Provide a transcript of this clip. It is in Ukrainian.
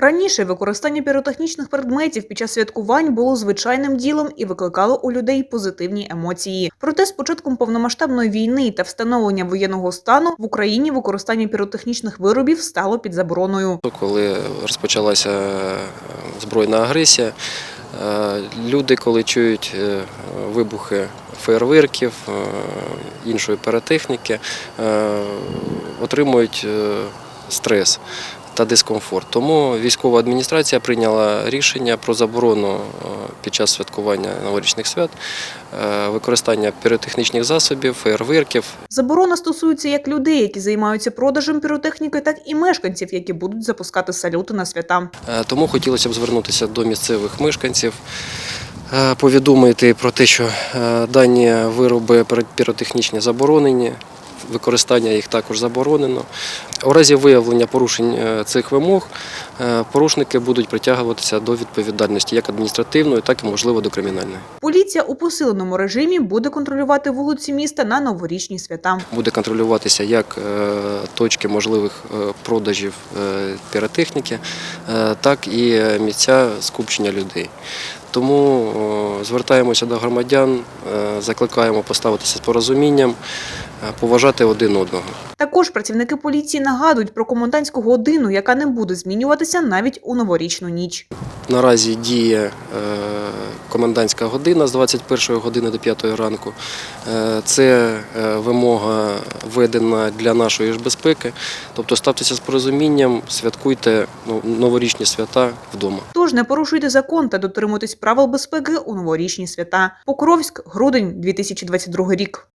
Раніше використання піротехнічних предметів під час святкувань було звичайним ділом і викликало у людей позитивні емоції. Проте з початком повномасштабної війни та встановлення воєнного стану в Україні використання піротехнічних виробів стало під забороною. Коли розпочалася збройна агресія, е, люди, коли чують е, вибухи фейерверків, е, іншої піротехніки, отримують стрес та дискомфорт. Тому військова адміністрація прийняла рішення про заборону е, під час святкування новорічних свят е, використання піротехнічних засобів, фейерверків, Заборона стосується як людей, які займаються продажем піротехніки, так і мешканців, які будуть запускати салюти на свята. Е, Тому хотілося б звернутися до місцевих мешканців, повідомити про те, що дані вироби піротехнічні заборонені. Використання їх також заборонено. У разі виявлення порушень е, цих вимог е, порушники будуть притягуватися до відповідальності як адміністративної, так і можливо до кримінальної. Поліція у посиленому режимі буде контролювати вулиці міста на новорічні свята. Буде контролюватися як е, точки можливих продажів піротехніки, так і місця скупчення людей. Тому звертаємося до громадян, е, закликаємо поставитися з порозумінням, е, поважати один одного. Також працівники поліції нагадують про комендантську годину, яка не буде змінюватися навіть у новорічну ніч. Наразі діє е, комендантська година з 21 години до 5 ранку. Е, Це е, вимога введена для нашої ж безпеки. Тобто ставтеся з порозумінням, святкуйте ну, новорічні свята вдома. Тож не порушуйте закон та дотримуйтесь правил безпеки у новорічні свята. Покровськ, грудень 2022 рік.